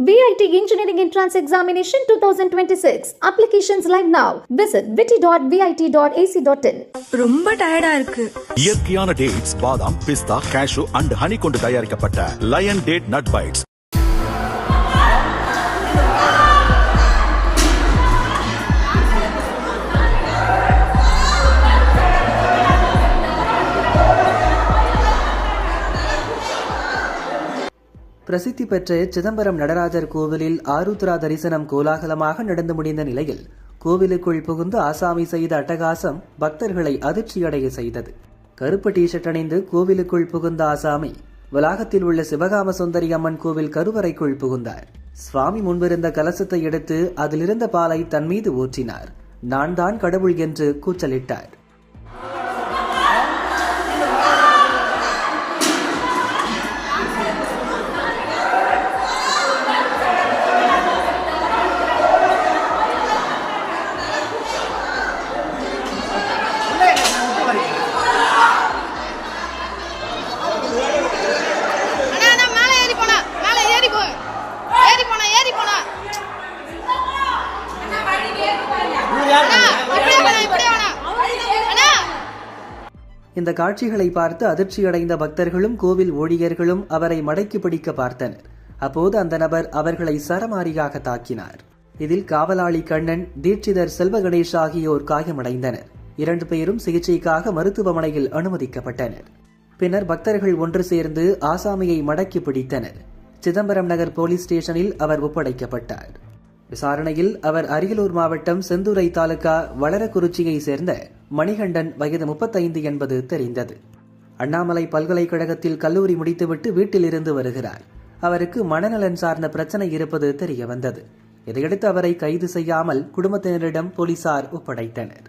VIT Engineering Entrance Examination 2026. Applications live now. Visit viti.vit.ac.in. ரொம்ப டயர்டா இருக்கு இயற்கையான டேட்ஸ் பாதாம் பிஸ்தா கேஷு அண்ட் ஹனி கொண்டு தயாரிக்கப்பட்ட லயன் டேட் நட் பைட்ஸ் பிரசித்தி பெற்ற சிதம்பரம் நடராஜர் கோவிலில் ஆருத்ரா தரிசனம் கோலாகலமாக நடந்து முடிந்த நிலையில் கோவிலுக்குள் புகுந்து ஆசாமி செய்த அட்டகாசம் பக்தர்களை அதிர்ச்சியடைய செய்தது. கருப்பு டிஷர்ட் அணிந்து கோவிலுக்குள் புகுந்த ஆசாமி வளாகத்தில் உள்ள சிவகாம சுந்தரி அம்மன் கோவில் கருவறைக்குள் புகுந்தார். சுவாமி முன்பிருந்த கலசத்தை எடுத்து அதிலிருந்த பாலை தன் மீது ஊற்றினார். நான் தான் கடவுள் என்று கூச்சலிட்டார். இந்த காட்சிகளை பார்த்து அதிர்ச்சியடைந்த பக்தர்களும் கோவில் ஊழியர்களும் அவரை மடக்கி பிடிக்க பார்த்தனர். அப்போது அந்த நபர் அவர்களை சரமாரியாக தாக்கினார். இதில் காவலாளி கண்ணன் தீட்சிதர் செல்வ கணேஷ் ஆகியோர் காயமடைந்தனர். இரண்டு பேரும் சிகிச்சைக்காக மருத்துவமனையில் அனுமதிக்கப்பட்டனர். பின்னர் பக்தர்கள் ஒன்று சேர்ந்து ஆசாமியை மடக்கி பிடித்தனர். சிதம்பரம் நகர் போலீஸ் ஸ்டேஷனில் அவர் ஒப்படைக்கப்பட்டார். விசாரணையில் அவர் அரியலூர் மாவட்டம் செந்தூரை தாலுகா வளரக்குறிச்சியை சேர்ந்த மணிகண்டன் வயது முப்பத்தைந்து என்பது தெரிந்தது. அண்ணாமலை பல்கலைக்கழகத்தில் கல்லூரி முடித்துவிட்டு வீட்டில் இருந்து வருகிறார். அவருக்கு மனநலன் சார்ந்த பிரச்சனை இருப்பது தெரிய வந்தது இதையடுத்து அவரை கைது செய்யாமல் குடும்பத்தினரிடம் போலீசார் ஒப்படைத்தனர்.